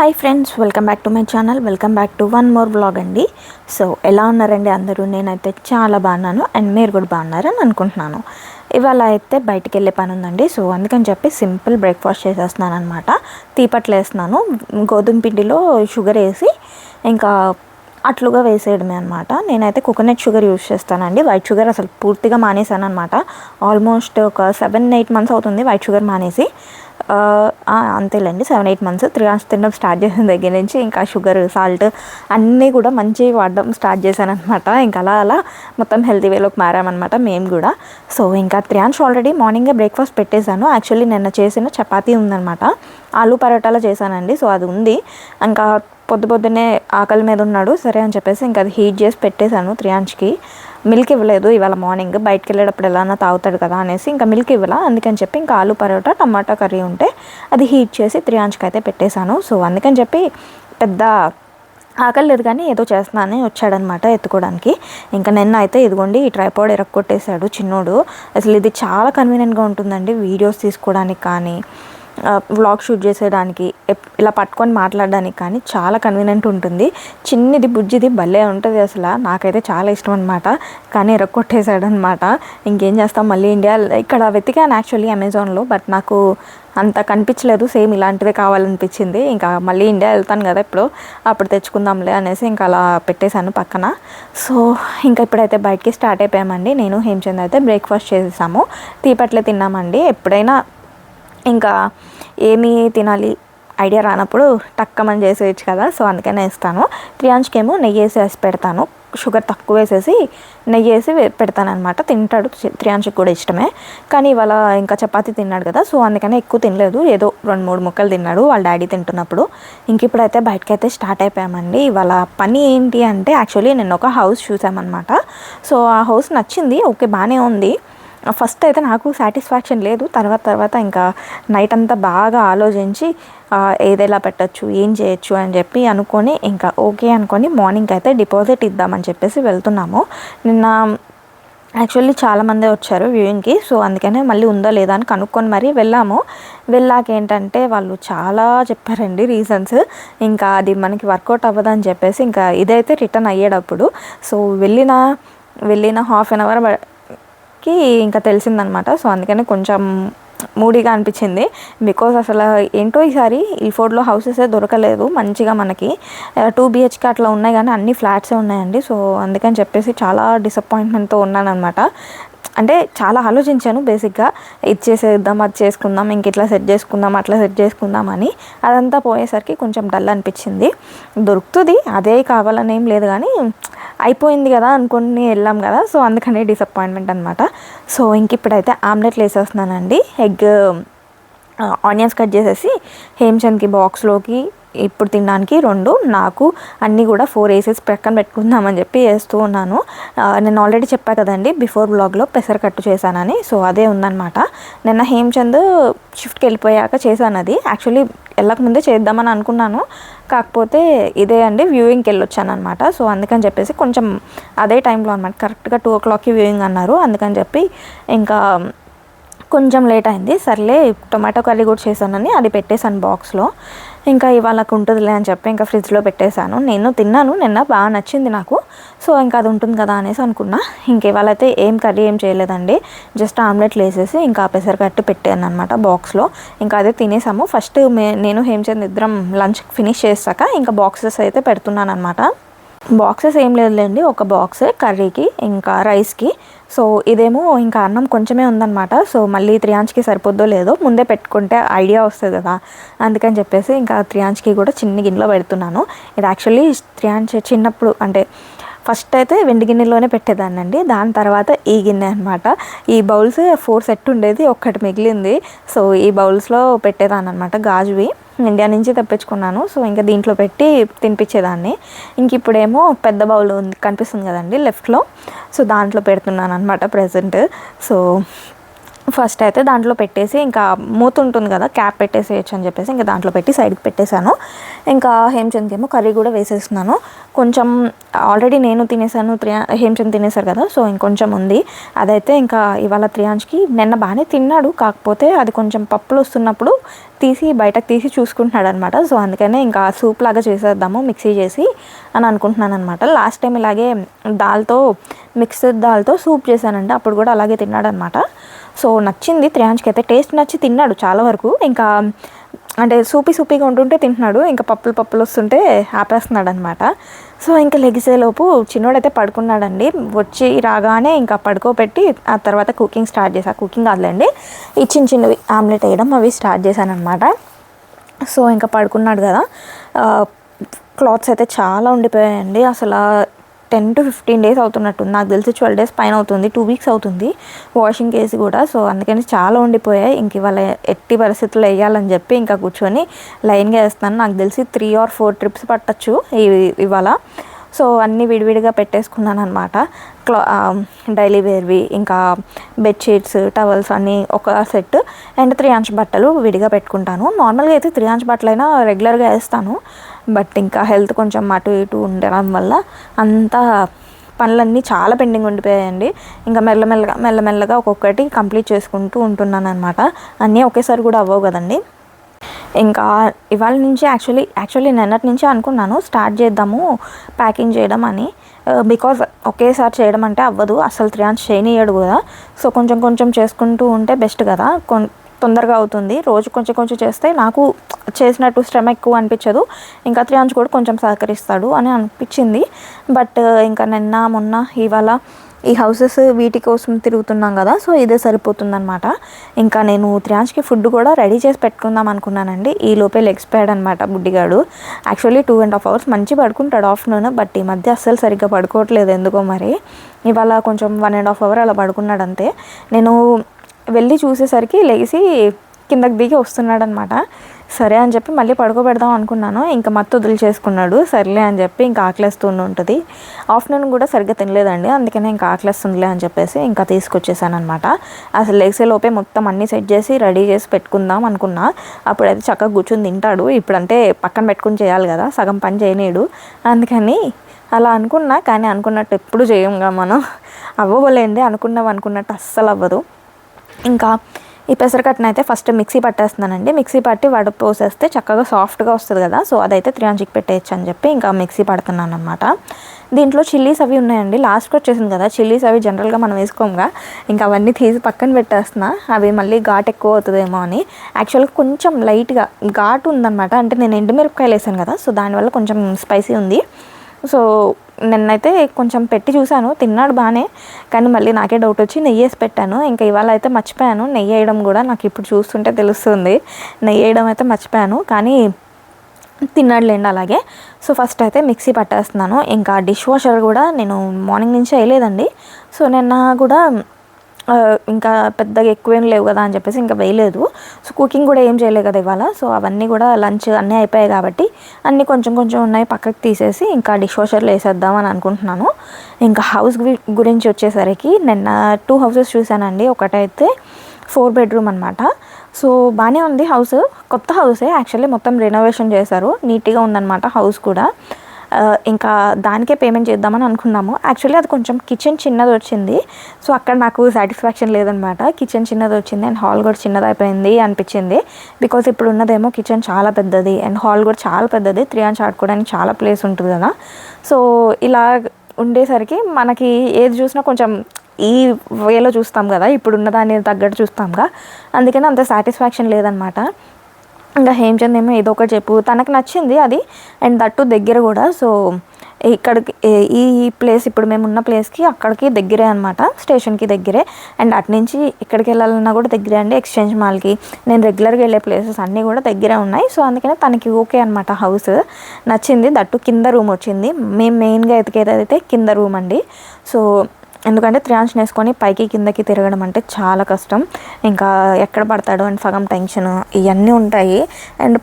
Hi friends welcome back to my channel. Welcome back to one more blog అండి. So ఎలా ఉన్నారండి అందరూ? నేనైతే చాలా బాగున్నాను అండ్ మీరు కూడా బాగున్నారని అనుకుంటున్నాను. ఇవాళ అయితే బయటికి వెళ్ళే పని ఉందండి. సో అందుకని చెప్పి సింపుల్ బ్రేక్ఫాస్ట్ చేసేస్తున్నాను అనమాట తీపట్లు వేస్తున్నాను. గోధుమ పిండిలో షుగర్ వేసి ఇంకా అట్లుగా వేసేయడమే అనమాట నేనైతే కోకోనట్ షుగర్ యూస్ చేస్తానండి. వైట్ షుగర్ అసలు పూర్తిగా మానేసాను అనమాట ఆల్మోస్ట్ ఒక సెవెన్ ఎయిట్ మంత్స్ అవుతుంది వైట్ షుగర్ మానేసి. అంతేలేండి. Seven eight months three hours తినడం స్టార్ట్ చేసిన దగ్గర నుంచి ఇంకా షుగర్ సాల్ట్ అన్నీ కూడా మంచి వాడడం స్టార్ట్ చేశాను అనమాట ఇంకా అలా అలా మొత్తం హెల్తీ వేలోకి మారామన్నమాట మేము కూడా. సో ఇంకా త్రియాన్స్ ఆల్రెడీ మార్నింగే బ్రేక్ఫాస్ట్ పెట్టేశాను. యాక్చువల్లీ నిన్న చేసిన చపాతీ ఉందన్నమాట. ఆలు పరోటాలో చేశానండి. సో అది ఉంది. ఇంకా పొద్దు పొద్దునే ఆకలి మీద ఉన్నాడు. సరే అని చెప్పేసి ఇంకా అది హీట్ చేసి పెట్టేశాను త్రియాంష్కి మిల్క్ ఇవ్వలేదు ఇవాళ మార్నింగ్ బయటకు వెళ్ళేటప్పుడు ఎలా తాగుతాడు కదా అనేసి ఇంకా మిల్క్ ఇవ్వాల? అందుకని చెప్పి ఇంకా ఆలు పరోటా టమాటా కర్రీ ఉంటే అది హీట్ చేసి త్రియాంచ్కి అయితే పెట్టేశాను. సో అందుకని చెప్పి పెద్ద ఆకలి లేదు కానీ ఏదో చేస్తున్నానని వచ్చాడనమాట ఎత్తుకోవడానికి. ఇంకా నిన్న అయితే ఇదిగోండి ఈ ట్రైపాడ్ ఎరక్కొట్టేశాడు చిన్నోడు. అసలు ఇది చాలా కన్వీనియంట్గా ఉంటుందండి వీడియోస్ తీసుకోవడానికి కానీ వ్లాగ్ షూట్ చేసేదానికి ఇలా పట్టుకొని మాట్లాడడానికి కానీ చాలా కన్వీనియంట్ ఉంటుంది. చిన్నది బుజ్జిది భలే ఉంటుంది అసలు. నాకైతే చాలా ఇష్టం అనమాట కానీ ఎరక్కొట్టేశాడు అనమాట ఇంకేం చేస్తాం? మళ్ళీ ఇండియా ఇక్కడ వెతికాను యాక్చువల్లీ అమెజాన్లో బట్ నాకు అంత కనిపించలేదు. సేమ్ ఇలాంటిదే కావాలనిపించింది. ఇంకా మళ్ళీ ఇండియా వెళ్తాను కదా ఇప్పుడు. అప్పుడు తెచ్చుకుందాంలే అనేసి ఇంకా అలా పెట్టేశాను పక్కన. సో ఇంకా ఇప్పుడైతే బయటికి స్టార్ట్ అయిపోయామండి. నేను హేమచంద్ అయితే బ్రేక్ఫాస్ట్ చేసేసాము తీపట్లే తిన్నామండి. ఎప్పుడైనా ఇంకా ఏమి తినాలి ఐడియా రానప్పుడు టక్కమని చేసేయచ్చు కదా సో అందుకనే ఇస్తాను. త్రియాంష్కేమో నెయ్యి వేసి వేసి పెడతాను. షుగర్ తక్కువ వేసేసి నెయ్యి వేసి వే- పెడతానన్నమాట. తింటాడు చి- త్రియాంష్కి కూడా ఇష్టమే. కానీ ఇవాళ ఇంకా చపాతీ తిన్నాడు కదా సో అందుకనే ఎక్కువ తినలేదు. ఏదో రెండు మూడు ముక్కలు తిన్నాడు వాళ్ళ డాడీ తింటున్నప్పుడు. ఇంక ఇప్పుడైతే బయటకైతే స్టార్ట్ అయిపోయామండి. ఇవాళ పని ఏంటి అంటే యాక్చువల్లీ నేను ఒక హౌస్ చూసామన్నమాట. సో ఆ హౌస్ నచ్చింది. ఓకే బాగానే ఉంది. ఫస్ట్ అయితే నాకు సాటిస్ఫాక్షన్ లేదు. తర్వాత తర్వాత ఇంకా నైట్ అంతా బాగా ఆలోచించి ఏదైలా పెట్టచ్చు ఏం చేయొచ్చు అని చెప్పి అనుకొని ఇంకా ఓకే అనుకొని మార్నింగ్ అయితే డిపాజిట్ ఇద్దామని చెప్పేసి వెళ్తున్నాము. నిన్న యాక్చువల్లీ చాలామంది వచ్చారు వ్యూయింగ్కి సో అందుకనే మళ్ళీ ఉందో లేదా అని కనుక్కొని మరీ వెళ్ళాము. వెళ్ళాక ఏంటంటే వాళ్ళు చాలా చెప్పారండి రీజన్స్ ఇంకా అది మనకి వర్కౌట్ అవ్వదని చెప్పేసి ఇంకా ఇదైతే రిటర్న్ అయ్యేటప్పుడు. సో వెళ్ళిన వెళ్ళిన హాఫ్ అన్ అవర్ కి ఇంకా తెలిసిందనమాట. సో అందుకని కొంచెం మూడీగా అనిపించింది. బికాజ్ అసలు ఏంటో ఈసారి ఈ ఫోర్డ్లో హౌసెస్ దొరకలేదు మంచిగా మనకి. టూ బిహెచ్కే అట్లా ఉన్నాయి కానీ అన్ని ఫ్లాట్సే ఉన్నాయండి. సో అందుకని చెప్పేసి చాలా డిసప్పాయింట్మెంట్తో ఉన్నానమాట అంటే చాలా ఆలోచించాను బేసిక్గా ఇది చేసేద్దాం అది చేసుకుందాం ఇంక ఇట్లా సెట్ చేసుకుందాం అట్లా సెట్ చేసుకుందాం అని. అదంతా పోయేసరికి కొంచెం డల్ అనిపించింది. దొరుకుతుంది అదే కావాలని ఏం లేదు కానీ అయిపోయింది కదా అనుకుని వెళ్ళాం కదా. సో అందుకనే డిసప్పాయింట్మెంట్ అనమాట సో ఇంక ఇప్పుడైతే ఆమ్లెట్లు వేసేస్తున్నానండి ఎగ్ ఆనియన్స్ కట్ చేసేసి హేమ్చంద్కి బాక్స్లోకి ఇప్పుడు తినడానికి రెండు నాకు అన్నీ కూడా ఫోర్ వేసేసి ప్రక్కన పెట్టుకుందామని చెప్పి వేస్తూ ఉన్నాను. నేను ఆల్రెడీ చెప్పా కదండి బిఫోర్ బ్లాగ్లో పెసరకట్టు చేశానని సో అదే ఉందనమాట నిన్న హేమ్చంద్ షిఫ్ట్కి వెళ్ళిపోయాక చేశాను అది. యాక్చువల్లీ వెళ్ళకముందే చేద్దామని అనుకున్నాను కాకపోతే ఇదే అండి వ్యూయింగ్కి వెళ్ళొచ్చాను అనమాట సో అందుకని చెప్పేసి కొంచెం అదే టైంలో అనమాట కరెక్ట్గా టూ ఓ క్లాక్కి వ్యూయింగ్ అన్నారు అందుకని చెప్పి ఇంకా కొంచెం లేట్ అయింది. సర్లే టొమాటో కర్రీ కూడా చేశానని అది పెట్టేశాను బాక్స్లో. ఇంకా ఇవాళకు ఉంటుందిలే అని చెప్పి ఇంకా ఫ్రిడ్జ్లో పెట్టేశాను. నేను తిన్నాను నిన్న బాగా నచ్చింది నాకు. సో ఇంకా అది ఉంటుంది కదా అనేసి అనుకున్నా. ఇంక ఇవాళ అయితే ఏం కర్రీ ఏం చేయలేదండి. జస్ట్ ఆమ్లెట్లు వేసేసి ఇంకా పెసరకట్టు పెట్టాను అనమాట బాక్స్లో. ఇంకా అదే తినేసాము. ఫస్ట్ మే నేను హేమచంద్ ఇద్దరం లంచ్ ఫినిష్ చేశాక ఇంకా బాక్సెస్ అయితే పెడుతున్నాను అనమాట బాక్సెస్ ఏం లేదులేండి ఒక బాక్స్ కర్రీకి ఇంకా రైస్కి సో ఇదేమో ఇంకా అన్నం కొంచెమే ఉందన్నమాట. సో మళ్ళీ త్రియాంచ్కి సరిపోద్దో లేదో ముందే పెట్టుకుంటే ఐడియా వస్తుంది కదా. అందుకని చెప్పేసి ఇంకా త్రియాంచ్కి కూడా చిన్న గిన్నెలో పెడుతున్నాను. ఇది యాక్చువల్లీ త్రియాంచ్ చిన్నప్పుడు అంటే ఫస్ట్ అయితే వెండి గిన్నెలోనే పెట్టేదాన్నండి. దాని తర్వాత ఈ గిన్నె అనమాట ఈ బౌల్స్ ఫోర్ సెట్ ఉండేది ఒక్కటి మిగిలింది. సో ఈ బౌల్స్లో పెట్టేదాన్ని అనమాట గాజువి. ఇండియా నుంచి తెప్పించుకున్నాను. సో ఇంకా దీంట్లో పెట్టి తినిపించేదాన్ని. ఇంక ఇప్పుడేమో పెద్ద బౌల్ ఉంది కనిపిస్తుంది కదండి లెఫ్ట్లో. సో దాంట్లో పెడుతున్నాను అనమాట ప్రజెంట్. సో ఫస్ట్ అయితే దాంట్లో పెట్టేసి ఇంకా మూత ఉంటుంది కదా క్యాప్ పెట్టేసేయచ్చు అని చెప్పేసి ఇంకా దాంట్లో పెట్టి సైడ్కి పెట్టేశాను. ఇంకా హేమచంద్కి ఏమో కర్రీ కూడా వేసేస్తున్నాను. కొంచెం ఆల్రెడీ నేను తినేసాను త్రియా హేమచంద్ తినేసారు కదా సో ఇంకొంచెం ఉంది. అదైతే ఇంకా ఇవాళ త్రియాంజ్కి నిన్న బాగానే తిన్నాడు కాకపోతే అది కొంచెం పప్పులు వస్తున్నప్పుడు తీసి బయటకు తీసి చూసుకుంటున్నాడు అనమాట సో అందుకనే ఇంకా సూప్ లాగా చేసేద్దాము మిక్సీ చేసి అని అనుకుంటున్నాను అనమాట లాస్ట్ టైం ఇలాగే దాల్తో మిక్స్డ్ దాల్తో సూప్ చేశానంటే అప్పుడు కూడా అలాగే తిన్నాడు అనమాట సో నచ్చింది. త్రియాంజ్కి అయితే టేస్ట్ నచ్చి తిన్నాడు చాలా వరకు. ఇంకా అంటే సూపీ సూపీగా ఉంటుంటే తింటున్నాడు. ఇంకా పప్పులు పప్పులు వస్తుంటే ఆపేస్తున్నాడు అనమాట సో ఇంకా లెగిసేలోపు చిన్నోడైతే పడుకున్నాడండి. వచ్చి రాగానే ఇంకా పడుకోబెట్టి ఆ తర్వాత కుకింగ్ స్టార్ట్ చేశా. కుకింగ్ కాదులేండి. ఈ చిన్న చిన్నవి ఆమ్లెట్ వేయడం అవి స్టార్ట్ చేశాను అనమాట సో ఇంకా పడుకున్నాడు కదా. క్లాత్స్ అయితే చాలా ఉండిపోయాయండి. అసలు టెన్ టు ఫిఫ్టీన్ డేస్ అవుతున్నట్టుంది. నాకు తెలిసి ట్వెల్వ్ డేస్ పైన అవుతుంది. టూ వీక్స్ అవుతుంది వాషింగ్ కేసి కూడా. సో అందుకని చాలా ఉండిపోయాయి. ఇంక ఇవాళ ఎట్టి పరిస్థితుల్లో వేయాలని చెప్పి ఇంకా కూర్చొని లైన్గా వేస్తాను నాకు తెలిసి త్రీ ఆర్ ఫోర్ ట్రిప్స్ పట్టచ్చు ఇవాళ. సో అన్నీ విడివిడిగా పెట్టేసుకున్నాను అనమాట క్లా డైలీ వేర్వి ఇంకా బెడ్షీట్స్ టవల్స్ అన్నీ ఒక సెట్. అండ్ త్రీ అంచ్ బట్టలు విడిగా పెట్టుకుంటాను. నార్మల్గా అయితే త్రీ అంచ్ బట్టలైనా రెగ్యులర్గా వేస్తాను. బట్ ఇంకా హెల్త్ కొంచెం అటు ఇటు ఉండడం వల్ల అంతా పనులన్నీ చాలా పెండింగ్ ఉండిపోయాయండి. ఇంకా మెల్లమెల్లగా మెల్లమెల్లగా ఒక్కొక్కటి కంప్లీట్ చేసుకుంటూ ఉంటున్నాను అనమాట అన్నీ ఒకేసారి కూడా అవ్వవు కదండి. ఇంకా ఇవాళ నుంచి యాక్చువల్లీ యాక్చువల్లీ నిన్నటి నుంచి అనుకున్నాను స్టార్ట్ చేద్దాము ప్యాకింగ్ చేయడం అని. Uh, బికాజ్ ఒకేసారి చేయడం అంటే అవ్వదు అసలు త్రియాన్స్ చేయనియడు కదా. సో కొంచెం కొంచెం చేసుకుంటూ ఉంటే బెస్ట్ కదా. కొం తొందరగా అవుతుంది. రోజు కొంచెం కొంచెం చేస్తే నాకు చేసినట్టు శ్రమ ఎక్కువ అనిపించదు. ఇంకా త్రియాంశ్ కూడా కొంచెం సహకరిస్తాడు అని అనిపించింది. బట్ uh, ఇంకా నిన్న మొన్న ఇవాళ ఈ హౌసెస్ వీటి కోసం తిరుగుతున్నాం కదా సో ఇదే సరిపోతుందనమాట ఇంకా నేను త్రియాంజ్కి ఫుడ్ కూడా రెడీ చేసి పెట్టుకుందాం అనుకున్నానండి. ఈ లోపే లెగ్స్ ప్యాడ్ అనమాట బుడ్డిగాడు. Actually two and half hours మంచి పడుకుంటాడు ఆఫ్టర్నూన్ బట్ ఈ మధ్య అస్సలు సరిగ్గా పడుకోవట్లేదు ఎందుకో మరి. ఇవాళ కొంచెం వన్ అండ్ హాఫ్ అవర్ అలా పడుకున్నాడు అంతే. నేను వెళ్ళి చూసేసరికి లేచి కిందకి దిగి వస్తున్నాడనమాట సరే అని చెప్పి మళ్ళీ పడుకోబెడదాం అనుకున్నాను. ఇంకా మత్తు వదిలి చేసుకున్నాడు సర్లే అని చెప్పి ఇంకా ఆకలిస్తూ ఉంటుంది. ఆఫ్టర్నూన్ కూడా సరిగ్గా తినలేదండి. అందుకనే ఇంకా ఆకలిస్తుందిలే అని చెప్పేసి ఇంకా తీసుకొచ్చేసాను అనమాట అసలు లేసే లోపే మొత్తం అన్నీ సెట్ చేసి రెడీ చేసి పెట్టుకుందాం అనుకున్నా. అప్పుడైతే చక్కగా కూర్చుని తింటాడు. ఇప్పుడంటే పక్కన పెట్టుకుని చేయాలి కదా. సగం పని చేయలేడు. అందుకని అలా అనుకున్నా. కానీ అనుకున్నట్టు ఎప్పుడు చేయంగా మనం. అవ్వబోలేండి అనుకున్నాం అనుకున్నట్టు అస్సలు అవ్వదు. ఇంకా ఈ పెసరకట్టను అయితే ఫస్ట్ మిక్సీ పట్టేస్తున్నానండి. మిక్సీ పట్టి వడ పోసేస్తే చక్కగా సాఫ్ట్గా వస్తుంది కదా. సో అదైతే త్రీ హండ్రెడ్కి పెట్టేయచ్చు అని చెప్పి ఇంకా మిక్సీ పడుతున్నాను అనమాట దీంట్లో చిల్లీస్ అవి ఉన్నాయండి. లాస్ట్కి వచ్చేసింది కదా. చిల్లీస్ అవి జనరల్గా మనం వేసుకోముగా ఇంకా అవన్నీ తీసి పక్కన పెట్టేస్తున్నా. అవి మళ్ళీ ఘాట్ ఎక్కువ అవుతుందేమో అని. యాక్చువల్గా కొంచెం లైట్గా ఘాటు ఉందన్నమాట. అంటే నేను ఎండుమిరపకాయలు వేసాను కదా. సో దానివల్ల కొంచెం స్పైసీ ఉంది. సో నిన్నైతే కొంచెం పెట్టి చూశాను తిన్నాడు బాగానే కానీ మళ్ళీ నాకే డౌట్ వచ్చి నెయ్యి వేసి పెట్టాను. ఇంకా ఇవాళ అయితే మర్చిపోయాను నెయ్యి వేయడం కూడా నాకు ఇప్పుడు చూస్తుంటే తెలుస్తుంది. నెయ్యి వేయడం అయితే మర్చిపోయాను కానీ తిన్నాడులేండి అలాగే. సో ఫస్ట్ అయితే మిక్సీ పట్టేస్తున్నాను. ఇంకా డిష్ వాషర్ కూడా నేను మార్నింగ్ నుంచి వేయలేదండి. సో నిన్న కూడా ఇంకా పెద్దగా ఎక్కువేం లేవు కదా అని చెప్పేసి ఇంకా వేయలేదు. సో కుకింగ్ కూడా ఏం చేయలేదు కదా ఇవాళ. సో అవన్నీ కూడా లంచ్ అన్నీ అయిపోయాయి కాబట్టి అన్నీ కొంచెం కొంచెం ఉన్నాయి. పక్కకి తీసేసి ఇంకా డిష్ వాషర్లో వేసేద్దాం అని అనుకుంటున్నాను. ఇంకా హౌస్ గురించి వచ్చేసరికి నిన్న టూ హౌసెస్ చూశానండి. ఒకటైతే ఫోర్ బెడ్రూమ్ అనమాట సో బాగానే ఉంది హౌస్ కొత్త హౌసే యాక్చువల్లీ మొత్తం రెనోవేషన్ చేశారు. నీట్గా ఉందన్నమాట హౌస్ కూడా. ఇంకా దానికే పేమెంట్ చేద్దామని అనుకున్నాము. యాక్చువల్లీ అది కొంచెం కిచెన్ చిన్నది వచ్చింది. సో అక్కడ నాకు సాటిస్ఫాక్షన్ లేదనమాట. కిచెన్ చిన్నది వచ్చింది అండ్ హాల్ కూడా చిన్నది అయిపోయింది అనిపించింది. బికాస్ ఇప్పుడు ఉన్నదేమో కిచెన్ చాలా పెద్దది అండ్ హాల్ కూడా చాలా పెద్దది. త్రీ అండ్స్ ఆడుకోవడానికి చాలా ప్లేస్ ఉంటుంది కదా. సో ఇలా ఉండేసరికి మనకి ఏది చూసినా కొంచెం ఈ వేలో చూస్తాం కదా. ఇప్పుడున్న దాన్ని తగ్గట్టు చూస్తాంగా అందుకని అంత సాటిస్ఫాక్షన్ లేదనమాట. ఇంకా హేమచంద్ ఏమో ఏదో ఒకటి చెప్పు. తనకు నచ్చింది అది. అండ్ దట్టు దగ్గర కూడా. సో ఇక్కడికి ఈ ప్లేస్ ఇప్పుడు మేము ఉన్న ప్లేస్కి అక్కడికి దగ్గరే అనమాట స్టేషన్కి దగ్గరే. అండ్ అటు నుంచి ఇక్కడికి వెళ్ళాలన్నా కూడా దగ్గరే అండి. ఎక్స్చేంజ్ మాల్కి. నేను రెగ్యులర్గా వెళ్ళే ప్లేసెస్ అన్నీ కూడా దగ్గరే ఉన్నాయి. సో అందుకనే తనకి ఓకే అనమాట హౌస్. నచ్చింది. దట్టు కింద రూమ్ వచ్చింది. మేము మెయిన్గా ఎతికేది అయితే కింద రూమ్ అండి. సో ఎందుకంటే త్రియాంశ్ వేసుకొని పైకి కిందకి తిరగడం అంటే చాలా కష్టం. ఇంకా ఎక్కడ పడతాడు అండ్ సగం టెన్షన్ ఇవన్నీ ఉంటాయి. అండ్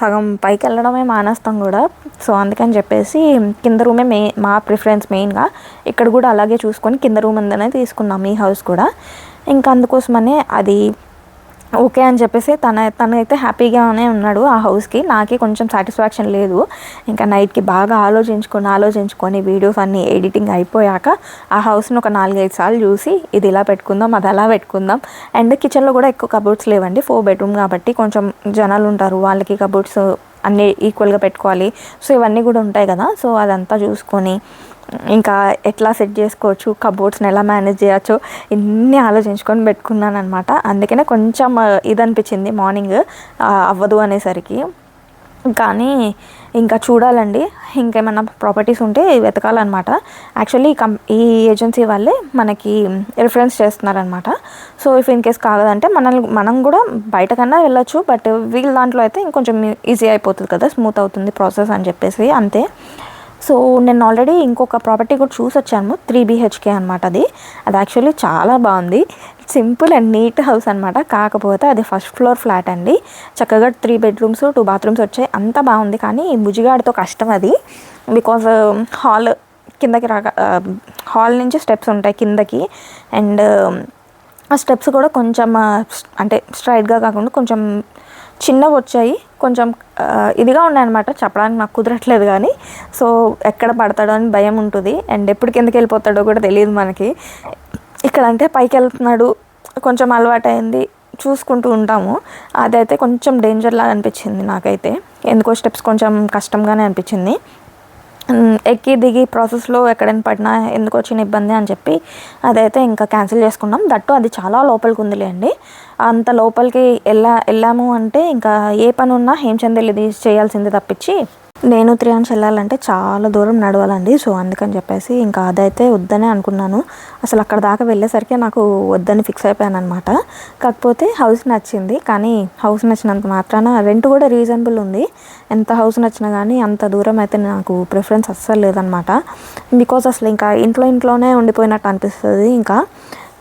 సగం పైకి వెళ్ళడమే మానేస్తాం కూడా. సో అందుకని చెప్పేసి కింద రూమే మెయిన్ మా ప్రిఫరెన్స్ మెయిన్గా ఇక్కడ కూడా అలాగే చూసుకొని కింద రూమ్ అందనే తీసుకున్నాం ఈ హౌస్ కూడా. ఇంకా అందుకోసమనే అది ఓకే అని చెప్పేసి తన తనైతే హ్యాపీగానే ఉన్నాడు ఆ హౌస్కి. నాకే కొంచెం సాటిస్ఫాక్షన్ లేదు. ఇంకా నైట్కి బాగా ఆలోచించుకొని ఆలోచించుకొని వీడియోస్ అన్నీ ఎడిటింగ్ అయిపోయాక ఆ హౌస్ని ఒక నాలుగైదు సార్లు చూసి ఇది ఇలా పెట్టుకుందాం అది అలా పెట్టుకుందాం. అండ్ కిచెన్లో కూడా ఎక్కువ కబోర్డ్స్ లేవండి. ఫోర్ బెడ్రూమ్ కాబట్టి కొంచెం జనాలు ఉంటారు. వాళ్ళకి కబోర్డ్స్ అన్నీ ఈక్వల్గా పెట్టుకోవాలి. సో ఇవన్నీ కూడా ఉంటాయి కదా. సో అదంతా చూసుకొని ఇంకా ఎట్లా సెట్ చేసుకోవచ్చు కబోర్డ్స్ని ఎలా మేనేజ్ చేయొచ్చు ఇన్ని ఆలోచించుకొని పెట్టుకున్నాను అనమాట అందుకనే కొంచెం ఇది అనిపించింది మార్నింగ్ అవ్వదు అనేసరికి. కానీ ఇంకా చూడాలండి. ఇంకేమైనా ప్రాపర్టీస్ ఉంటే వెతకాలన్నమాట. యాక్చువల్లీ ఈ కం ఈ ఏజెన్సీ వాళ్ళే మనకి రిఫరెన్స్ చేస్తున్నారనమాట సో ఇఫ్ ఇన్ కేస్ కాగదంటే మనల్ని మనం కూడా బయట కన్నా వెళ్ళొచ్చు బట్ వీళ్ళ దాంట్లో అయితే ఇంకొంచెం ఈజీ అయిపోతుంది కదా స్మూత్ అవుతుంది ప్రాసెస్ అని చెప్పేసి అంతే. సో నేను ఆల్రెడీ ఇంకొక ప్రాపర్టీ కూడా చూసి వచ్చాను త్రీ బీహెచ్కే అనమాట అది. అది యాక్చువల్లీ చాలా బాగుంది. సింపుల్ అండ్ నీట్ హౌస్ అనమాట కాకపోతే అది ఫస్ట్ ఫ్లోర్ ఫ్లాట్ అండి. చక్కగా త్రీ బెడ్రూమ్స్ టూ బాత్రూమ్స్ వచ్చాయి. అంత బాగుంది కానీ ముజిగాడితో కష్టం అది. బికాజ్ హాల్ um, కిందకి రాక హాల్ నుంచి స్టెప్స్ ఉంటాయి కిందకి. అండ్ um, ఆ స్టెప్స్ కూడా కొంచెం అంటే స్ట్రైట్గా కాకుండా కొంచెం చిన్నవి వచ్చాయి. కొంచెం ఇదిగా ఉన్నాయన్నమాట. చెప్పడానికి నాకు కుదరట్లేదు కానీ. సో ఎక్కడ పడతాడో అని భయం ఉంటుంది. అండ్ ఎప్పుడు కిందకి వెళ్ళిపోతాడో కూడా తెలియదు మనకి. ఇక్కడ అంటే పైకి వెళ్తున్నాడు. కొంచెం అలవాటైంది. చూసుకుంటూ ఉంటాము. అదైతే కొంచెం డేంజర్ లాగా అనిపించింది నాకైతే. ఎందుకో స్టెప్స్ కొంచెం కష్టంగానే అనిపించింది. ఎక్కి దిగి ప్రాసెస్లో ఎక్కడైనా పడినా ఎందుకు వచ్చిన ఇబ్బంది అని చెప్పి అదైతే ఇంకా క్యాన్సిల్ చేసుకున్నాం. దట్టు అది చాలా లోపలికి ఉందిలేండి అంత లోపలికి వెళ్ళా వెళ్ళాము అంటే ఇంకా ఏ పని ఉన్నా హేమచంద్ వెళ్ళి చేయాల్సిందే తప్పించి నేను త్రియాన్స్ వెళ్ళాలంటే చాలా దూరం నడవాలండి. సో అందుకని చెప్పేసి ఇంకా అదైతే వద్దనే అనుకున్నాను. అసలు అక్కడ దాకా వెళ్ళేసరికి నాకు వద్దని ఫిక్స్ అయిపోయాను అనమాట కాకపోతే హౌస్ నచ్చింది. కానీ హౌస్ నచ్చినంత మాత్రాన రెంట్ కూడా రీజనబుల్ ఉంది. ఎంత హౌస్ నచ్చినా కానీ అంత దూరం అయితే నాకు ప్రిఫరెన్స్ అస్సలు లేదనమాట బికాజ్ అసలు ఇంకా ఇంట్లో ఇంట్లోనే ఉండిపోయినట్టు అనిపిస్తుంది. ఇంకా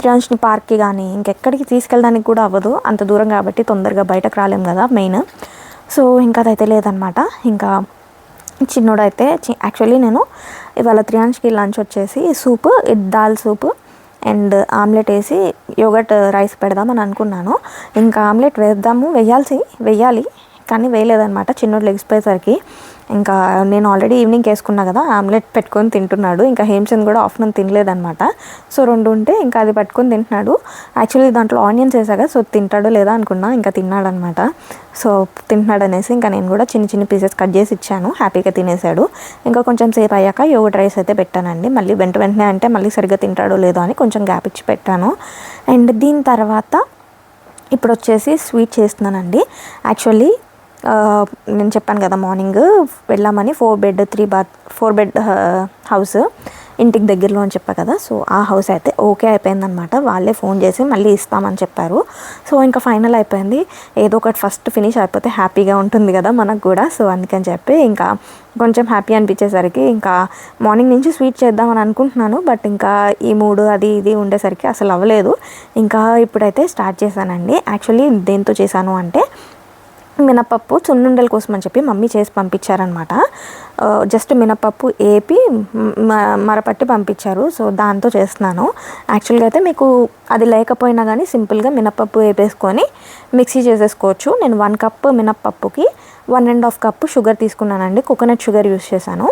త్రియాంష్ని పార్క్కి కానీ ఇంకెక్కడికి తీసుకెళ్ళడానికి కూడా అవ్వదు. అంత దూరం కాబట్టి తొందరగా బయటకు రాలేం కదా మెయిన్. సో ఇంకా అదైతే లేదనమాట ఇంకా చిన్నోడైతే యాక్చువల్లీ నేను ఇవాళ త్రియాంష్కి లంచ్ వచ్చేసి soup dal soup and omelette వేసి యోగట్ రైస్ పెడదామని అనుకున్నాను. ఇంకా ఆమ్లెట్ వేద్దాము వేయాల్సి వేయాలి. కానీ వేయలేదనమాట చిన్నోడు లెగిసిపోయేసరికి. ఇంకా నేను ఆల్రెడీ ఈవినింగ్ వేసుకున్నా కదా ఆమ్లెట్ పెట్టుకొని తింటున్నాడు. ఇంకా హేమ్చంద్ కూడా ఆఫ్టర్నూన్ తినలేదనమాట సో రెండు ఉంటే ఇంకా అది పట్టుకొని తింటున్నాడు. యాక్చువల్లీ దాంట్లో ఆనియన్స్ వేసాక సో తింటాడో లేదా అనుకున్నా ఇంకా తిన్నాడనమాట సో తింటున్నాడు అనేసి ఇంకా నేను కూడా చిన్న చిన్న పీసెస్ కట్ చేసి ఇచ్చాను. హ్యాపీగా తినేసాడు. ఇంకా కొంచెం సేపు అయ్యాక యోగట్ రైస్ అయితే పెట్టానండి. మళ్ళీ వెంట వెంటనే అంటే మళ్ళీ సరిగ్గా తింటాడో లేదో అని కొంచెం గ్యాప్ ఇచ్చి పెట్టాను. అండ్ దీని తర్వాత ఇప్పుడు వచ్చేసి స్వీట్ చేస్తున్నానండి. యాక్చువల్లీ నేను చెప్పాను కదా మార్నింగ్ వెళ్ళామని four bed three bath four bed house ఇంటికి దగ్గరలో అని చెప్పా కదా. సో ఆ హౌస్ అయితే ఓకే అయిపోయిందనమాట వాళ్ళే ఫోన్ చేసి మళ్ళీ ఇస్తామని చెప్పారు. సో ఇంకా ఫైనల్ అయిపోయింది. ఏదో ఒకటి ఫస్ట్ ఫినిష్ అయిపోతే హ్యాపీగా ఉంటుంది కదా మనకు కూడా. సో అందుకని చెప్పి ఇంకా కొంచెం హ్యాపీ అనిపించేసరికి ఇంకా మార్నింగ్ నుంచి స్వీట్ చేద్దామని అనుకుంటున్నాను. బట్ ఇంకా ఈ మూడు అది ఇది ఉండేసరికి అసలు అవ్వలేదు. ఇంకా ఇప్పుడైతే స్టార్ట్ చేశానండి. యాక్చువల్లీ దేంతో చేశాను అంటే మినపప్పు సున్నుండల కోసం అని చెప్పి మమ్మీ చేసి పంపించారనమాట జస్ట్ మినపప్పు ఏపి మ- మరపట్టి పంపించారు. సో దాంతో చేస్తున్నాను. యాక్చువల్గా అయితే మీకు అది లేకపోయినా కానీ సింపుల్గా మినపప్పు వేపేసుకొని మిక్సీ చేసేసుకోవచ్చు. నేను one cup మినపప్పుకి one and half cup sugar తీసుకున్నానండి. కోకోనట్ షుగర్ యూస్ చేశాను.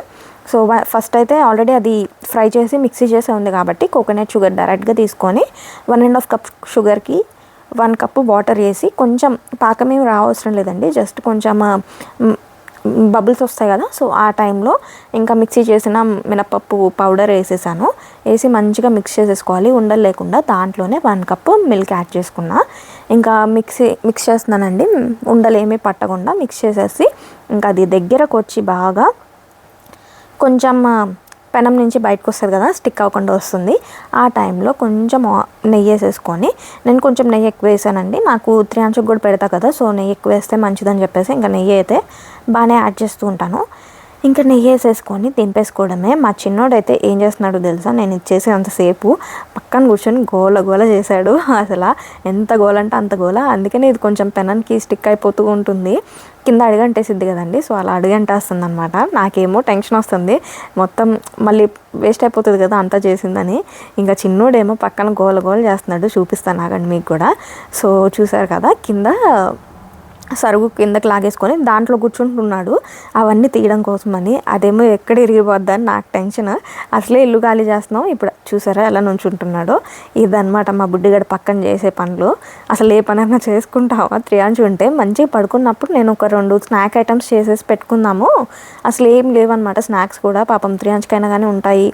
సో ఫస్ట్ అయితే ఆల్రెడీ అది ఫ్రై చేసి మిక్సీ చేసే ఉంది కాబట్టి కోకోనట్ షుగర్ డైరెక్ట్గా తీసుకొని వన్ అండ్ హాఫ్ కప్ షుగర్కి వన్ కప్పు వాటర్ వేసి కొంచెం పాకం ఏమి రావసరం లేదండి. జస్ట్ కొంచెం బబుల్స్ వస్తాయి కదా. సో ఆ టైంలో ఇంకా మిక్సీ చేసిన మినపప్పు పౌడర్ వేసేసాను. వేసి మంచిగా మిక్స్ చేసేసుకోవాలి. ఉండలు లేకుండా దాంట్లోనే వన్ కప్ మిల్క్ యాడ్ చేసుకున్నా. ఇంకా మిక్సీ మిక్స్ చేస్తున్నానండి. ఉండలు ఏమీ పట్టకుండా మిక్స్ చేసేసి ఇంకా అది దగ్గరకు వచ్చి బాగా కొంచెం పెనం నుంచి బయటకు వస్తుంది కదా స్టిక్ అవ్వకుండా వస్తుంది. ఆ టైంలో కొంచెం నెయ్యి వేసేసుకొని నేను కొంచెం నెయ్యి ఎక్కువ వేసానండి. నాకు త్రీ అంచుకు కూడా పెడతా కదా సో నెయ్యి ఎక్కువ వేస్తే మంచిదని చెప్పేసి ఇంకా నెయ్యి అయితే బాగానే యాడ్ చేస్తూ ఉంటాను. ఇంకా నెయ్యి వేసేసుకొని దింపేసుకోవడమే. మా చిన్నోడైతే ఏం చేస్తున్నాడో తెలుసా? నేను ఇచ్చేసి అంతసేపు పక్కన కూర్చొని గోల గోల చేశాడు. అసలు ఎంత గోల అంటే అంత గోల. అందుకని ఇది కొంచెం పెనానికి స్టిక్ అయిపోతూ ఉంటుంది. కింద అడిగంటేసిద్ది కదండి. సో అలా అడిగంటేస్తుంది అనమాట నాకేమో టెన్షన్ వస్తుంది. మొత్తం మళ్ళీ వేస్ట్ అయిపోతుంది కదా అంతా చేసిందని. ఇంకా చిన్నోడేమో పక్కన గోల గోల చేస్తున్నాడు. చూపిస్తాను ఆగండి మీకు కూడా. సో చూసారు కదా కింద సరుగు కిందకి లాగేసుకొని దాంట్లో కూర్చుంటున్నాడు. అవన్నీ తీయడం కోసమని. అదేమో ఎక్కడ ఇరిగిపోద్దని నాకు టెన్షన్. అసలే ఇల్లు ఖాళీ చేస్తున్నాం. ఇప్పుడు చూసారా ఎలా నుంచుంటున్నాడో. ఇదనమాట మా బుడ్డిగడ పక్కన చేసే పనులు. అసలు ఏ పనైనా చేసుకుంటావా? త్రియాంశు ఉంటే మంచిగా పడుకున్నప్పుడు నేను ఒక రెండు స్నాక్ ఐటమ్స్ చేసేసి పెట్టుకుందాము. అసలు ఏం లేవన్నమాట. స్నాక్స్ కూడా పాపం త్రియాంశకైనా కానీ ఉంటాయి.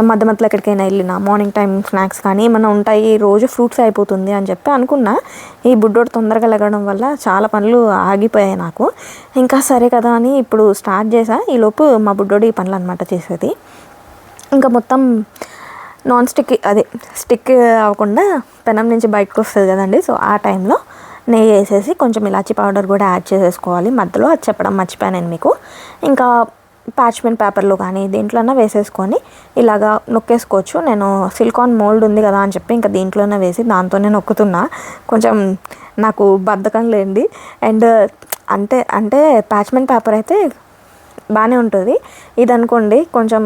మధ్య మధ్యలో ఎక్కడికైనా వెళ్ళినా మార్నింగ్ టైం స్నాక్స్ కానీ ఏమైనా ఉంటాయి రోజు ఫ్రూట్స్ అయిపోతుంది అని చెప్పి అనుకున్నా. ఈ బుడ్డోడు తొందరగా లెగడం వల్ల చాలా పనులు ఆగిపోయాయి నాకు. ఇంకా సరే కదా అని ఇప్పుడు స్టార్ట్ చేసా. ఈలోపు మా బుడ్డోడు ఈ పనులు అనమాట చేసేది. ఇంకా మొత్తం నాన్ స్టిక్ అదే స్టిక్ అవ్వకుండా పెనం నుంచి బయటకు వస్తుంది కదండి. సో ఆ టైంలో నెయ్యి వేసేసి కొంచెం ఇలాచీ పౌడర్ కూడా యాడ్ చేసేసుకోవాలి. మధ్యలో అది చెప్పడం మర్చిపోయాను మీకు. ఇంకా పాచ్మెంట్ పేపర్లో కానీ దేంట్లోనే వేసేసుకొని ఇలాగా నొక్కేసుకోవచ్చు. నేను సిలికాన్ మోల్డ్ ఉంది కదా అని చెప్పి ఇంకా దీంట్లోనే వేసి దాంతోనే నొక్కుతున్నా. కొంచెం నాకు బద్ధకం లేండి అండ్ అంటే అంటే పాచ్మెంట్ పేపర్ అయితే బాగానే ఉంటుంది. ఇది అనుకోండి కొంచెం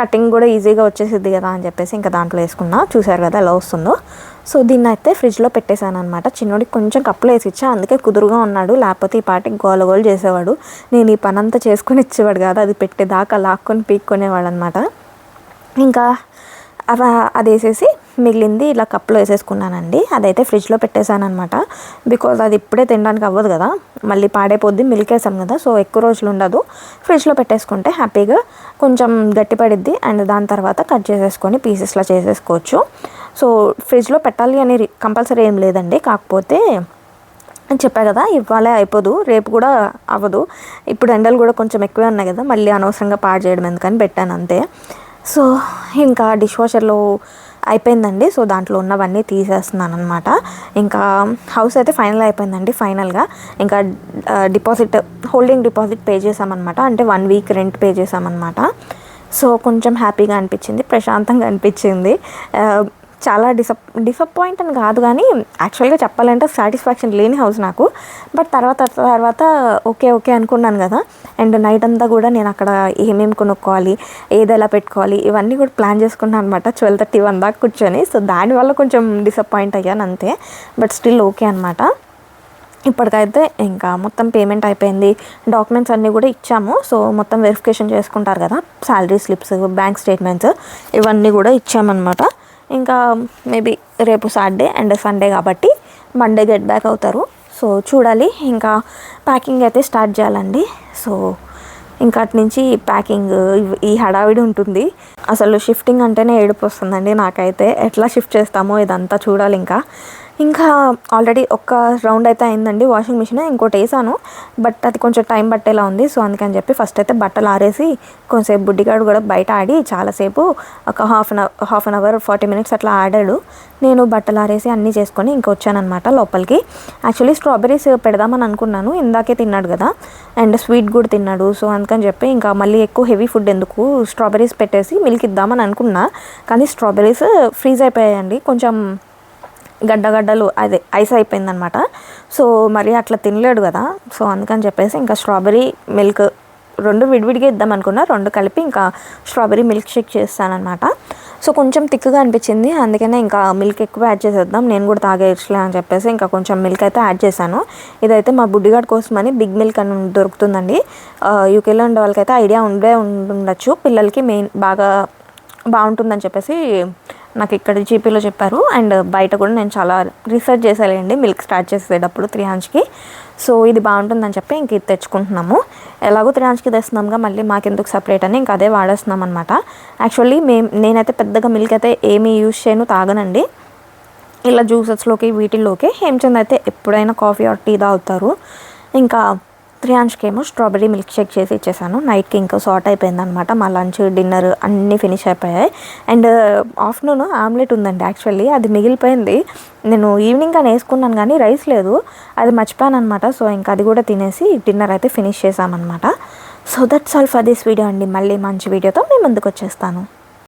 కటింగ్ కూడా ఈజీగా వచ్చేసిద్ది కదా అని చెప్పేసి ఇంకా దాంట్లో వేసుకున్నా. చూసారు కదా ఎలా వస్తుందో. సో దీన్ని అయితే ఫ్రిడ్జ్లో పెట్టేశాను అనమాట చిన్నోడికి కొంచెం కప్పులు వేసి ఇచ్చా. అందుకే కుదురుగా ఉన్నాడు. లేకపోతే ఈ పాటికి గోల గోలు చేసేవాడు. నేను ఈ పని అంతా చేసుకొని ఇచ్చేవాడు కాదు. అది పెట్టేదాకా లాక్కొని పీక్కొనేవాడు అనమాట ఇంకా అవ అది వేసేసి మిగిలింది ఇలా కప్లో వేసేసుకున్నానండి. అదైతే ఫ్రిడ్జ్లో పెట్టేశాను అనమాట బికాజ్ అది ఇప్పుడే తినడానికి అవ్వదు కదా. మళ్ళీ పాడైపోద్ది. మిల్క్ వేసాం కదా. సో ఎక్కువ రోజులు ఉండదు. ఫ్రిడ్జ్లో పెట్టేసుకుంటే హ్యాపీగా కొంచెం గట్టిపడిద్ది. అండ్ దాని తర్వాత కట్ చేసేసుకొని పీసెస్లా చేసేసుకోవచ్చు. సో ఫ్రిడ్జ్లో పెట్టాలి అని కంపల్సరీ ఏం లేదండి. కాకపోతే అని చెప్పా కదా ఇవ్వాలే అయిపోదు రేపు కూడా అవ్వదు. ఇప్పుడు ఎండలు కూడా కొంచెం ఎక్కువే ఉన్నాయి కదా మళ్ళీ అనవసరంగా పాడు చేయడం ఎందుకని పెట్టాను అంతే. సో ఇంకా డిష్ వాషర్లో అయిపోయిందండి. సో దాంట్లో ఉన్నవన్నీ తీసేస్తున్నాను అనమాట ఇంకా హౌస్ అయితే ఫైనల్ అయిపోయిందండి ఫైనల్గా. ఇంకా డిపాజిట్ హోల్డింగ్ డిపాజిట్ పే చేసామన్నమాట అంటే వన్ వీక్ రెంట్ పే చేసామన్నమాట సో కొంచెం హ్యాపీగా అనిపించింది ప్రశాంతంగా అనిపించింది. చాలా డిసప్ డిసప్పాయింట్ అని కాదు కానీ యాక్చువల్గా చెప్పాలంటే సాటిస్ఫాక్షన్ లేని హౌస్ నాకు. బట్ తర్వాత తర్వాత ఓకే ఓకే అనుకున్నాను కదా. అండ్ నైట్ అంతా కూడా నేను అక్కడ ఏమేమి కొనుక్కోవాలి ఏది ఎలా పెట్టుకోవాలి ఇవన్నీ కూడా ప్లాన్ చేసుకున్నాను అనమాట ట్వెల్వ్ థర్టీ వన్ దాకా కూర్చొని. సో దానివల్ల కొంచెం డిసప్పాయింట్ అయ్యాను అంతే. బట్ స్టిల్ ఓకే అనమాట ఇప్పటికైతే ఇంకా మొత్తం పేమెంట్ అయిపోయింది. డాక్యుమెంట్స్ అన్నీ కూడా ఇచ్చాము. సో మొత్తం వెరిఫికేషన్ చేసుకుంటారు కదా. శాలరీ స్లిప్స్ బ్యాంక్ స్టేట్మెంట్స్ ఇవన్నీ కూడా ఇచ్చామన్నమాట. ఇంకా మేబీ రేపు సాటర్డే అండ్ సండే కాబట్టి మండే గెట్ బ్యాక్ అవుతారు. సో చూడాలి. ఇంకా ప్యాకింగ్ అయితే స్టార్ట్ చేయాలండి. సో ఇంకా అటు నుంచి ప్యాకింగ్ ఈ హడావిడి ఉంటుంది. అసలు షిఫ్టింగ్ అంటేనే ఏడుపు వస్తుందండి నాకైతే. ఎట్లా షిఫ్ట్ చేస్తామో ఇదంతా చూడాలి ఇంకా. ఇంకా ఆల్రెడీ ఒక్క రౌండ్ అయితే అయిందండి వాషింగ్ మిషన్ ఇంకోటి వేసాను. బట్ అది కొంచెం టైం పట్టేలా ఉంది సో అందుకని చెప్పి ఫస్ట్ అయితే బట్టలు ఆరేసి కొంచెంసేపు బుడ్డిగాడు కూడా బయట ఆడి చాలాసేపు ఒక half an hour half an hour forty minutes అట్లా ఆడాడు. నేను బట్టలు ఆరేసి అన్నీ చేసుకొని ఇంక వచ్చానమాట లోపలికి. యాక్చువల్లీ స్ట్రాబెరీస్ పెడదామని అనుకున్నాను ఇందాకే తిన్నాడు కదా. అండ్ స్వీట్ కూడా తిన్నాడు సో అందుకని చెప్పి ఇంకా మళ్ళీ ఎక్కువ హెవీ ఫుడ్ ఎందుకు స్ట్రాబెరీస్ పెట్టేసి మిల్క్ ఇద్దామని అనుకున్నా. కానీ స్ట్రాబెరీస్ ఫ్రీజ్ అయిపోయాయండి కొంచెం గడ్డగడ్డలు అదే ఐస్ అయిపోయిందనమాట. సో మరి అట్లా తినలేడు కదా. సో అందుకని చెప్పేసి ఇంకా స్ట్రాబెరీ మిల్క్ రెండు విడివిడిగా ఇద్దాం అనుకున్నా. రెండు కలిపి ఇంకా స్ట్రాబెరీ మిల్క్ షేక్ చేస్తానమాట సో కొంచెం తిక్కుగా అనిపించింది. అందుకనే ఇంకా మిల్క్ ఎక్కువ యాడ్ చేసేద్దాం. నేను కూడా తాగేయచ్చులే అని చెప్పేసి ఇంకా కొంచెం మిల్క్ అయితే యాడ్ చేశాను. ఇదైతే మా బుడ్డిగాడి కోసమని బిగ్ మిల్క్ అని దొరుకుతుందండి. యూకేలో ఉండే వాళ్ళకైతే ఐడియా ఉండే ఉండొచ్చు పిల్లలకి మెయిన్ బాగా బాగుంటుందని చెప్పేసి నాకు ఇక్కడ జీపీలో చెప్పారు. అండ్ బయట కూడా నేను చాలా రీసెర్చ్ చేసేయండి మిల్క్ స్టార్ట్ చేసేటప్పుడు త్రీ సో ఇది బాగుంటుందని చెప్పి ఇంక ఇది తెచ్చుకుంటున్నాము. ఎలాగో త్రీ హంచ్కి తెస్తున్నాంగా మళ్ళీ మాకెందుకు సపరేట్ అని ఇంక అదే వాడేస్తున్నాం అనమాట యాక్చువల్లీ మేము నేనైతే పెద్దగా మిల్క్ అయితే ఏమీ యూజ్ చేయను తాగనండి. ఇలా జ్యూసెస్లోకి వీటిల్లోకి హేమచంద్ అయితే ఎప్పుడైనా కాఫీ ఆర్ టీ తాగుతారు. ఇంకా త్రియాంష్కి ఏమో స్ట్రాబెరీ మిల్క్ షేక్ చేసి ఇచ్చేసాను. నైట్కి ఇంకా సార్ట్ అయిపోయింది అనమాట మా లంచ్ డిన్నర్ అన్నీ ఫినిష్ అయిపోయాయి. అండ్ ఆఫ్టర్నూన్ ఆమ్లెట్ ఉందండి యాక్చువల్లీ అది మిగిలిపోయింది. నేను ఈవినింగ్ కానీ వేసుకున్నాను కానీ రైస్ లేదు. అది మర్చిపోయాను అనమాట సో ఇంకా అది కూడా తినేసి డిన్నర్ అయితే ఫినిష్ చేసామన్నమాట so that's all for this video అండి. మళ్ళీ మంచి వీడియోతో మేము ముందుకు వచ్చేస్తాను.